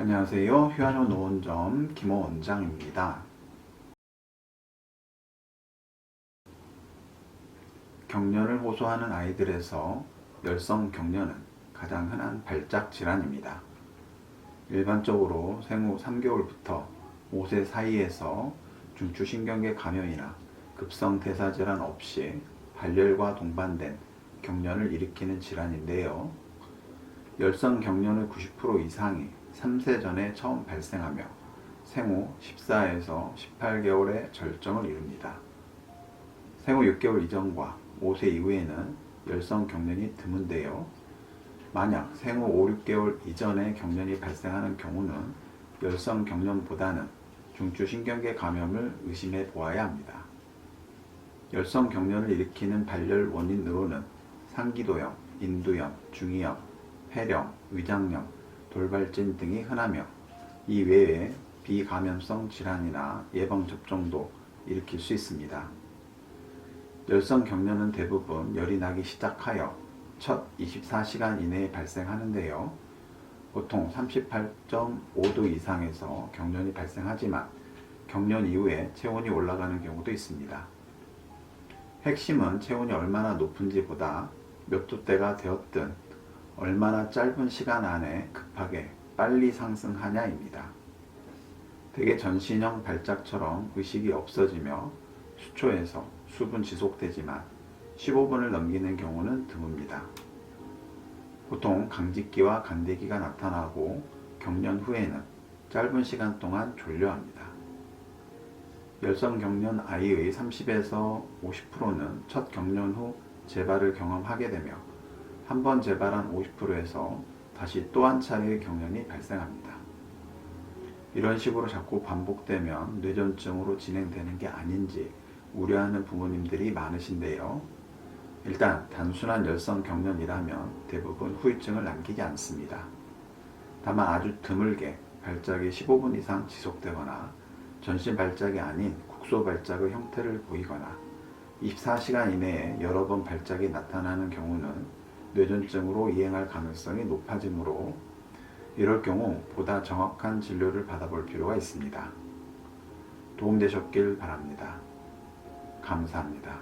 안녕하세요. 휴아노 노원점 김호 원장입니다. 경련을 호소하는 아이들에서 열성 경련은 가장 흔한 발작 질환입니다. 일반적으로 생후 3개월부터 5세 사이에서 중추신경계 감염이나 급성 대사 질환 없이 발열과 동반된 경련을 일으키는 질환인데요. 열성 경련의 90% 이상이 3세 전에 처음 발생하며 생후 14에서 18개월에 절정을 이룹니다. 생후 6개월 이전과 5세 이후에는 열성 경련이 드문데요. 만약 생후 5, 6개월 이전에 경련이 발생하는 경우는 열성 경련보다는 중추신경계 감염을 의심해 보아야 합니다. 열성 경련을 일으키는 발열 원인으로는 상기도염, 인두염, 중이염, 폐렴, 위장염, 돌발진 등이 흔하며 이 외에 비감염성 질환이나 예방 접종도 일으킬 수 있습니다. 열성 경련은 대부분 열이 나기 시작하여 첫 24시간 이내에 발생하는데요. 보통 38.5도 이상에서 경련이 발생하지만 경련 이후에 체온이 올라가는 경우도 있습니다. 핵심은 체온이 얼마나 높은지보다 몇 도대가 되었든 얼마나 짧은 시간 안에 급하게 빨리 상승하냐입니다. 대개 전신형 발작처럼 의식이 없어지며 수초에서 수분 지속되지만 15분을 넘기는 경우는 드뭅니다. 보통 강직기와 간대기가 나타나고 경련 후에는 짧은 시간 동안 졸려합니다. 열성 경련 아이의 30에서 50%는 첫 경련 후 재발을 경험하게 되며 한 번 재발한 50%에서 다시 또 한 차례의 경련이 발생합니다. 이런 식으로 자꾸 반복되면 뇌전증으로 진행되는 게 아닌지 우려하는 부모님들이 많으신데요. 일단 단순한 열성 경련이라면 대부분 후유증을 남기지 않습니다. 다만 아주 드물게 발작이 15분 이상 지속되거나 전신 발작이 아닌 국소 발작의 형태를 보이거나 24시간 이내에 여러 번 발작이 나타나는 경우는 뇌전증으로 이행할 가능성이 높아지므로 이럴 경우 보다 정확한 진료를 받아볼 필요가 있습니다. 도움되셨길 바랍니다. 감사합니다.